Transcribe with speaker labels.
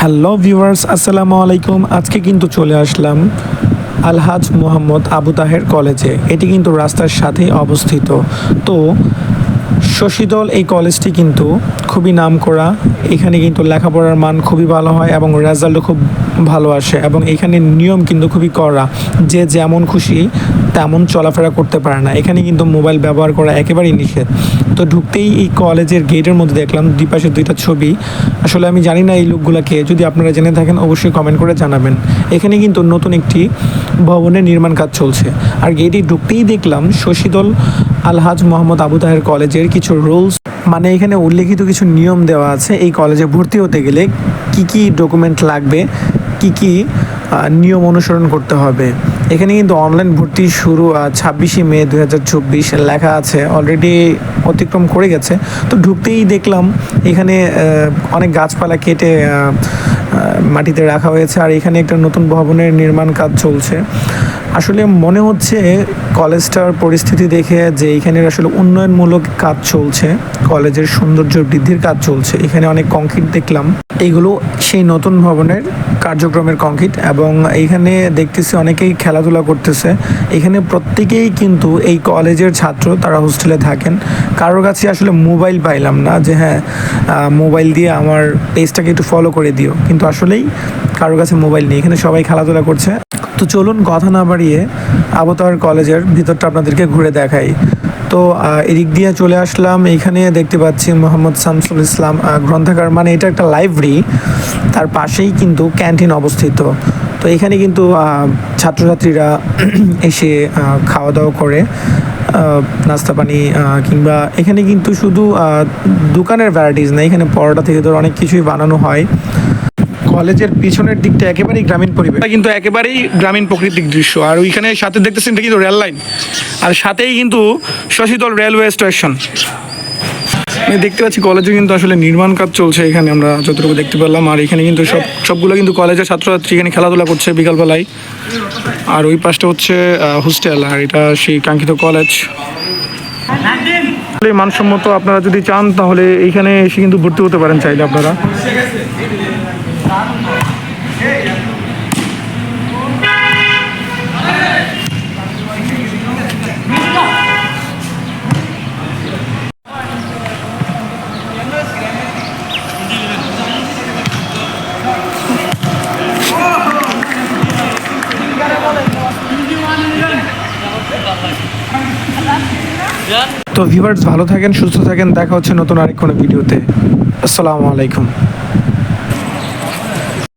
Speaker 1: Hello viewers আসসালামু আলাইকুম। আজকে কিন্তু চলে আসলাম আলহাজ মোহাম্মদ আবু তাহের কলেজে। এটি কিন্তু রাস্তার সাথেই অবস্থিত। তো শশীদল এই কলেজটি কিন্তু খুবই নাম করা এখানে কিন্তু লেখাপড়ার মান খুবই ভালো হয় এবং রেজাল্টও খুব ভালো আসে এবং এখানে নিয়ম কিন্তু খুবই কড়া। যে যেমন খুশি তেমন চলাফেরা করতে পারে না। এখানে কিন্তু মোবাইল ব্যবহার করা একেবারেই নিষেধ। তো ঢুকতেই এই কলেজের গেটের মধ্যে দেখলাম দুই পাশে দুইটা ছবি। আসলে আমি জানি না এই লোকগুলোকে। যদি আপনারা জেনে থাকেন, অবশ্যই কমেন্ট করে জানাবেন। এখানে কিন্তু নতুন একটি ভবনের নির্মাণ কাজ চলছে। আর গেটে ঢুকতেই দেখলাম শশীদল আলহাজ মোহাম্মদ আবু তাহের কলেজের কিছু রুলস মানে এখানে উল্লেখিত কিছু নিয়ম দেওয়া আছে। এই কলেজে ভর্তি হতে গেলে কি কি ডকুমেন্ট লাগবে, কি কি নিয়ম অনুসরণ করতে হবে। এখানে কিন্তু অনলাইন ভর্তি শুরু ছাব্বিশে মে দু হাজার চব্বিশ লেখা আছে অলরেডি অতিক্রম করে গেছে। তো ঢুকতেই দেখলাম এখানে অনেক গাছপালা কেটে মাটিতে রাখা হয়েছে, আর এখানে একটা নতুন ভবনের নির্মাণ কাজ চলছে। আসলে মনে হচ্ছে কলেজটার পরিস্থিতি দেখে যে এখানে আসলে উন্নয়নমূলক কাজ চলছে, কলেজের সৌন্দর্য বৃদ্ধির কাজ চলছে। এখানে অনেক কংক্রিট দেখলাম। এইগুলো সেই নতুন ভবনের কার্যক্রমের কংক্রিট এবং এইখানে দেখতেছি অনেকেই খেলাধুলা করতেছে। এখানে প্রত্যেকেই কিন্তু এই কলেজের ছাত্র, তারা হোস্টেলে থাকেন। কারোর কাছে আসলে মোবাইল পাইলাম না যে হ্যাঁ মোবাইল দিয়ে আমার পেজটাকে একটু ফলো করে দিও। কিন্তু আসলেই কারোর কাছে মোবাইল নেই, এখানে সবাই খেলাধুলা করছে। তো চলুন কথা না বাড়িয়ে আবতার কলেজের ভিতরটা আপনাদেরকে ঘুরে দেখাই। তো এদিক দিয়ে চলে আসলাম এখানে দেখতে পাচ্ছি মোহাম্মদ শামসুল ইসলাম গ্রন্থাগার মানে এটা একটা লাইব্রেরি, তার পাশেই কিন্তু ক্যান্টিন অবস্থিত। তো এখানে কিন্তু ছাত্রছাত্রীরা এসে খাওয়া দাওয়া করে নাস্তা পানি কিংবা এখানে কিন্তু শুধু দোকানের ভ্যারাইটিস না, এখানে পরোটা থেকে ধর অনেক কিছুই বানানো হয়। কলেজের পিছনের দিকটা একেবারেই গ্রামীণ পরিবেশ।
Speaker 2: কিন্তু একেবারেই গ্রামীণ প্রকৃতিক দৃশ্য। আর ওইখানে সাথে দেখতেছেন, এটা কিন্তু রেল লাইন। আর সাথেই কিন্তু শশীদল রেলওয়ে স্টেশন। আমি দেখতে পাচ্ছি কলেজে কিন্তু আসলে নির্মাণ কাজ চলছে এখানে, আমরা যতটুকু দেখতে পেলাম। আর এখানে কিন্তু সব, সবগুলো কিন্তু কলেজের ছাত্রছাত্রী এখানে খেলাধুলা করছে বিকালবেলায়। আর ওই পাশটা হচ্ছে হোস্টেল, আর এটা সেই কাঙ্ক্ষিত কলেজ। মানসম্মত আপনারা যদি চান, তাহলে এইখানে এসে কিন্তু ভর্তি হতে পারেন চাইলে আপনারা।
Speaker 1: তো ভিউয়ার্স ভালো থাকেন সুস্থ থাকেন দেখা হচ্ছে নতুন আরেক কোনো ভিডিওতে আসসালামু আলাইকুম।